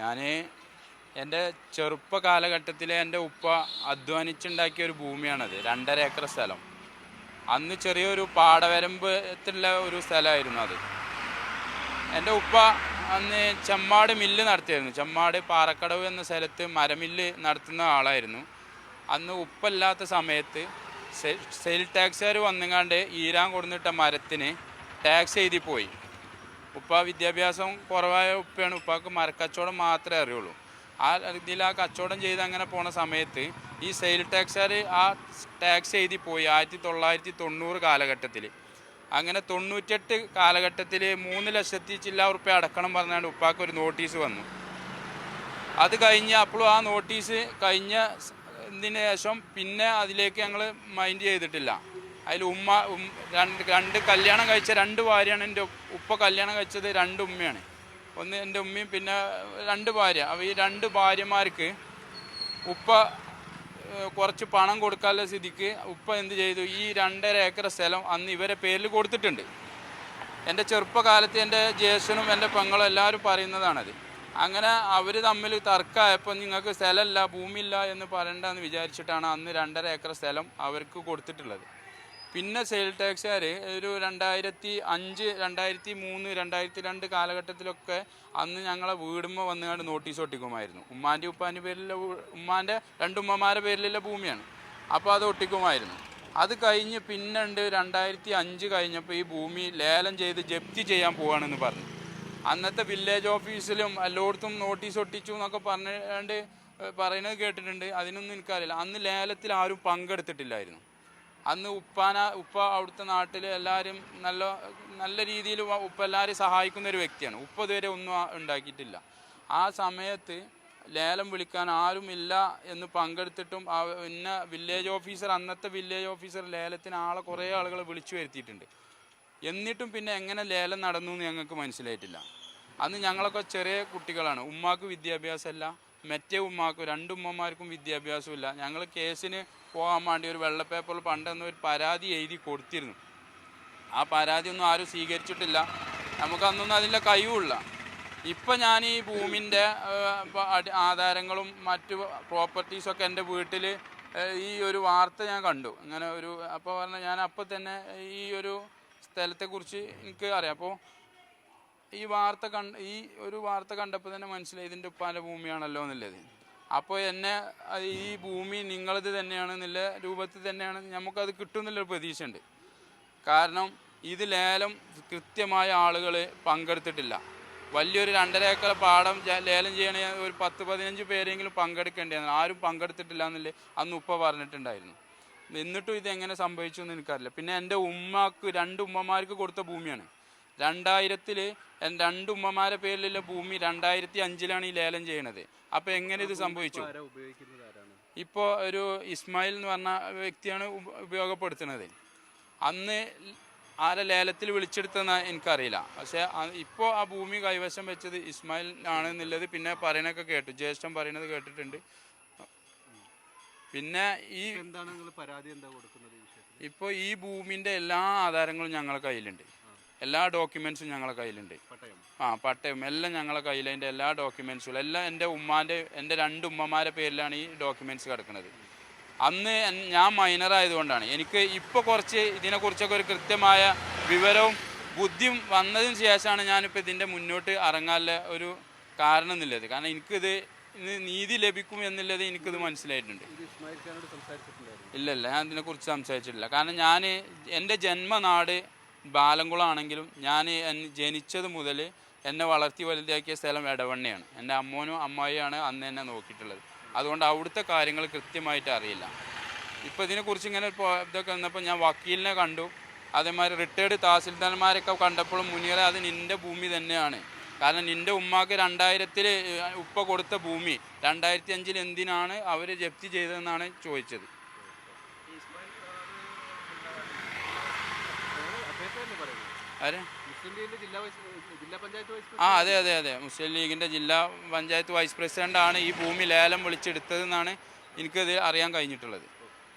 ഞാൻ എന്റെ ചെറുപ്പ കാലഘട്ടത്തിലെ എന്റെ ഉപ്പ അധ്വാനിച്ചുണ്ടാക്കിയ ഒരു ഭൂമിയാണത് രണ്ടര ഏക്കർ സ്ഥലം. അന്ന് ചെറിയൊരു പാടവരമ്പത്തുള്ള ഒരു സ്ഥലമായിരുന്നു അത്. എന്റെ ഉപ്പ അന്ന് ചെമ്മാട് മില്ല് നടത്തിയായിരുന്നു. ചെമ്മാട് പാറക്കടവ് എന്ന സ്ഥലത്ത് മരമില്ല് നടത്തുന്ന ആളായിരുന്നു. അന്ന് ഉപ്പല്ലാത്ത സമയത്ത് സെയിൽ ടാക്സുകാർ വന്നെങ്ങാണ്ട് ഈരാൻ കൊടുന്നിട്ട മരത്തിന് ടാക്സ് എഴുതി പോയി. ഉപ്പ വിദ്യാഭ്യാസം കുറവായ ഉപ്പയാണ്. ഉപ്പാക്ക് മരക്കച്ചവടം മാത്രമേ അറിയുള്ളൂ. ആ ഇതിൽ ആ കച്ചവടം ചെയ്ത് അങ്ങനെ പോണ സമയത്ത് ഈ സെയിൽ ടാക്സുകാർ ആ ടാക്സ് എഴുതി പോയി ആയിരത്തി തൊള്ളായിരത്തി തൊണ്ണൂറ് കാലഘട്ടത്തിൽ അങ്ങനെ തൊണ്ണൂറ്റെട്ട് കാലഘട്ടത്തിൽ മൂന്ന് ലക്ഷത്തി ചില്ല ഉറുപ്പ്യ അടക്കണം പറഞ്ഞാണ് ഉപ്പാക്ക് ഒരു നോട്ടീസ് വന്നു. അത് കഴിഞ്ഞ് അപ്പോഴും ആ നോട്ടീസ് കഴിഞ്ഞ ശേഷം പിന്നെ അതിലേക്ക് ഞങ്ങൾ മൈൻഡ് ചെയ്തിട്ടില്ല. അതിൽ ഉമ്മ രണ്ട് രണ്ട് കല്യാണം കഴിച്ച രണ്ട് ഭാര്യയാണ് എന്റെ ഉപ്പ കല്യാണം കഴിച്ചത് രണ്ട് ഉമ്മയാണ്. ഒന്ന് എന്റെ ഉമ്മയും പിന്നെ രണ്ട് ഭാര്യ. അപ്പോൾ ഈ രണ്ട് ഭാര്യമാർക്ക് ഉപ്പ കുറച്ച് പണം കൊടുക്കാനുള്ള സ്ഥിതിക്ക് ഉപ്പ എന്ത് ചെയ്തു? ഈ രണ്ടര ഏക്കർ സ്ഥലം അന്ന് ഇവരെ പേരിൽ കൊടുത്തിട്ടുണ്ട്. എന്റെ ചെറുപ്പകാലത്ത് എന്റെ ജ്യേഷ്ഠനും എന്റെ പെങ്ങളും എല്ലാവരും പറയുന്നതാണത്. അങ്ങനെ അവർ തമ്മിൽ തർക്കമായപ്പോൾ നിങ്ങൾക്ക് സ്ഥലമില്ല ഭൂമിയില്ല എന്ന് പറയണ്ടെന്ന് വിചാരിച്ചിട്ടാണ് അന്ന് രണ്ടര ഏക്കർ സ്ഥലം അവർക്ക് കൊടുത്തിട്ടുള്ളത്. പിന്നെ സെയിൽ ടാക്സുകാർ ഒരു രണ്ടായിരത്തി അഞ്ച് രണ്ടായിരത്തി മൂന്ന് രണ്ടായിരത്തി രണ്ട് കാലഘട്ടത്തിലൊക്കെ അന്ന് ഞങ്ങളെ വീടുമ്പോൾ വന്നുകൊണ്ട് നോട്ടീസ് ഒട്ടിക്കുമായിരുന്നു. ഉമ്മാന്റെ ഉപ്പാന്റെ പേരിലെ ഉമ്മാന്റെ രണ്ടുമ്മമാരുടെ പേരിലുള്ള ഭൂമിയാണ്. അപ്പോൾ അത് ഒട്ടിക്കുമായിരുന്നു. അത് കഴിഞ്ഞ് പിന്നെ ഉണ്ട് രണ്ടായിരത്തി അഞ്ച് കഴിഞ്ഞപ്പോൾ ഈ ഭൂമി ലേലം ചെയ്ത് ജപ്തി ചെയ്യാൻ പോവാണെന്ന് പറഞ്ഞു. അന്നത്തെ വില്ലേജ് ഓഫീസിലും എല്ലായിടത്തും നോട്ടീസ് ഒട്ടിച്ചു എന്നൊക്കെ പറഞ്ഞുകൊണ്ട് പറയുന്നത് കേട്ടിട്ടുണ്ട്. അതിനൊന്നും എനിക്കറിയില്ല. അന്ന് ലേലത്തിൽ ആരും പങ്കെടുത്തിട്ടില്ലായിരുന്നു. അന്ന് ഉപ്പാന ഉപ്പ അവിടുത്തെ നാട്ടിൽ എല്ലാവരും നല്ല നല്ല രീതിയിൽ ഉപ്പ എല്ലാവരെയും സഹായിക്കുന്ന ഒരു വ്യക്തിയാണ്. ഉപ്പ ഇതുവരെ ഒന്നും ഉണ്ടാക്കിയിട്ടില്ല. ആ സമയത്ത് ലേലം വിളിക്കാൻ ആരും ഇല്ല എന്ന് പങ്കെടുത്തിട്ടും ആ പിന്നെ വില്ലേജ് ഓഫീസർ അന്നത്തെ വില്ലേജ് ഓഫീസർ ലേലത്തിന് ആളെ കുറേ ആളുകളെ വിളിച്ചു വരുത്തിയിട്ടുണ്ട്. എന്നിട്ടും പിന്നെ എങ്ങനെ ലേലം നടന്നു എന്ന് ഞങ്ങൾക്ക് മനസ്സിലായിട്ടില്ല. അന്ന് ഞങ്ങളൊക്കെ ചെറിയ കുട്ടികളാണ്. ഉമ്മാക്ക് വിദ്യാഭ്യാസമല്ല. മറ്റേ ഉമ്മാക്കും രണ്ടുമ്മമാർക്കും വിദ്യാഭ്യാസമില്ല. ഞങ്ങൾ കേസിന് പോകാൻ വേണ്ടി ഒരു വെള്ള പേപ്പറിൽ പണ്ടെന്ന് ഒരു പരാതി എഴുതി കൊടുത്തിരുന്നു. ആ പരാതി ഒന്നും ആരും സ്വീകരിച്ചിട്ടില്ല. നമുക്കന്നൊന്നും അതിന്റെ കഴിവുമില്ല. ഇപ്പം ഞാൻ ഈ ഭൂമിന്റെ ആധാരങ്ങളും മറ്റു പ്രോപ്പർട്ടീസൊക്കെ എന്റെ വീട്ടിൽ ഈ ഒരു വാർത്ത ഞാൻ കണ്ടു. അങ്ങനെ ഒരു അപ്പോൾ പറഞ്ഞാൽ ഞാൻ അപ്പം തന്നെ ഈ ഒരു സ്ഥലത്തെക്കുറിച്ച് എനിക്ക് അറിയാം. അപ്പോൾ ഈ വാർത്ത കണ്ട് ഈ ഒരു വാർത്ത കണ്ടപ്പോൾ തന്നെ മനസ്സിലായി ഇതിന്റെ പല ഭൂമിയാണല്ലോ എന്നുള്ളത്. അപ്പോൾ എന്നെ ഈ ഭൂമി നിങ്ങളത് തന്നെയാണ് നല്ല രൂപത്തിൽ തന്നെയാണ് നമുക്കത് കിട്ടും എന്നുള്ളൊരു പ്രതീക്ഷയുണ്ട്. കാരണം ഇത് ലേലം കൃത്യമായ ആളുകൾ പങ്കെടുത്തിട്ടില്ല. വലിയൊരു രണ്ടര ഏക്കർ പാടം ലേലം ചെയ്യണ ഒരു പത്ത് പതിനഞ്ച് പേരെങ്കിലും പങ്കെടുക്കേണ്ടതാണ് ആരും പങ്കെടുത്തിട്ടില്ല എന്നല്ലേ അന്ന് ഉപ്പ പറഞ്ഞിട്ടുണ്ടായിരുന്നു. എന്നിട്ടും ഇത് എങ്ങനെ സംഭവിച്ചു എന്ന് എനിക്കറിയില്ല. പിന്നെ എന്റെ ഉമ്മക്ക് രണ്ട് ഉമ്മമാർക്ക് കൊടുത്ത ഭൂമിയാണ്. രണ്ടായിരത്തിൽ രണ്ട് ഉമ്മമാരെ പേരിലുള്ള ഭൂമി രണ്ടായിരത്തി അഞ്ചിലാണ് ഈ ലേലം ചെയ്യണത്. അപ്പോൾ എങ്ങനെ ഇത് സംഭവിച്ചു? ഇപ്പോൾ ഒരു ഇസ്മായിൽ എന്ന് പറഞ്ഞ വ്യക്തിയാണ് ഉപ- ഉപയോഗപ്പെടുത്തുന്നത്. അന്ന് ആരെ ലേലത്തിൽ വിളിച്ചെടുത്തെന്ന് എനിക്കറിയില്ല. പക്ഷേ ഇപ്പോൾ ആ ഭൂമി കൈവശം വെച്ചത് ഇസ്മായിൽ ആണെന്നുള്ളത് പിന്നെ പറയണൊക്കെ കേട്ടു. ജ്യേഷ്ഠൻ പറയണത് കേട്ടിട്ടുണ്ട്. പിന്നെ ഈ എന്താണ് പരാതി എന്താ കൊടുക്കുന്നത് ഇപ്പോൾ ഈ ഭൂമിന്റെ എല്ലാ ആധാരങ്ങളും ഞങ്ങളുടെ കയ്യിലുണ്ട്. എല്ലാ ഡോക്യുമെൻസും ഞങ്ങളുടെ കയ്യിലുണ്ട്. ആ പട്ടയം. എല്ലാം ഞങ്ങളുടെ കയ്യിൽ അതിന്റെ എല്ലാ ഡോക്യുമെൻസും എല്ലാം എന്റെ ഉമ്മാന്റെ എന്റെ രണ്ട് ഉമ്മമാരെ പേരിലാണ് ഈ ഡോക്യുമെന്റ്സ് കിടക്കുന്നത്. അന്ന് ഞാൻ മൈനർ ആയതുകൊണ്ടാണ്. എനിക്ക് ഇപ്പോൾ കുറച്ച് ഇതിനെക്കുറിച്ചൊക്കെ ഒരു കൃത്യമായ വിവരവും ബുദ്ധിയും വന്നതിന് ശേഷമാണ് ഞാനിപ്പോൾ ഇതിന്റെ മുന്നോട്ട് ഇറങ്ങാനുള്ള ഒരു കാരണം എന്നുള്ളത്. കാരണം എനിക്കിത് നീതി ലഭിക്കും എന്നുള്ളത് എനിക്കിത് മനസ്സിലായിട്ടുണ്ട്. ഇല്ലല്ല ഇല്ല ഇല്ല. ഞാൻ ഇതിനെക്കുറിച്ച് സംസാരിച്ചിട്ടില്ല. കാരണം ഞാൻ എന്റെ ജന്മനാട് ബാലംകുളമാണെങ്കിലും ഞാൻ ജനിച്ചത് മുതൽ എന്നെ വളർത്തി വലുതാക്കിയ സ്ഥലം എടവണ്ണയാണ്. എന്റെ അമ്മോനും അമ്മായിയാണ് അന്ന് എന്നെ നോക്കിയിട്ടുള്ളത്. അതുകൊണ്ട് അവിടുത്തെ കാര്യങ്ങൾ കൃത്യമായിട്ട് അറിയില്ല. ഇപ്പോൾ ഇതിനെക്കുറിച്ച് ഇങ്ങനെ ഇതൊക്കെ വന്നപ്പോൾ ഞാൻ വക്കീലിനെ കണ്ടു. അതേമാതിരി റിട്ടയർഡ് തഹസിൽദാർമാരൊക്കെ കണ്ടപ്പോഴും മുനീറെ അത് നിന്റെ ഭൂമി തന്നെയാണ്. കാരണം നിന്റെ ഉമ്മാക്ക് രണ്ടായിരത്തിൽ ഉപ്പ കൊടുത്ത ഭൂമി രണ്ടായിരത്തി അഞ്ചിൽ എന്തിനാണ് അവർ ജപ്തി ചെയ്തതെന്നാണ് ചോദിച്ചത് അദ്ദേഹത്തെ തന്നെ പറയുന്നത് ആരെ? ആ അതെ അതെ അതെ. മുസ്ലിം ലീഗിന്റെ ജില്ലാ പഞ്ചായത്ത് വൈസ് പ്രസിഡന്റാണ് ഈ ഭൂമി ലേലം വിളിച്ചെടുത്തതെന്നാണ് എനിക്കത് അറിയാൻ കഴിഞ്ഞിട്ടുള്ളത്.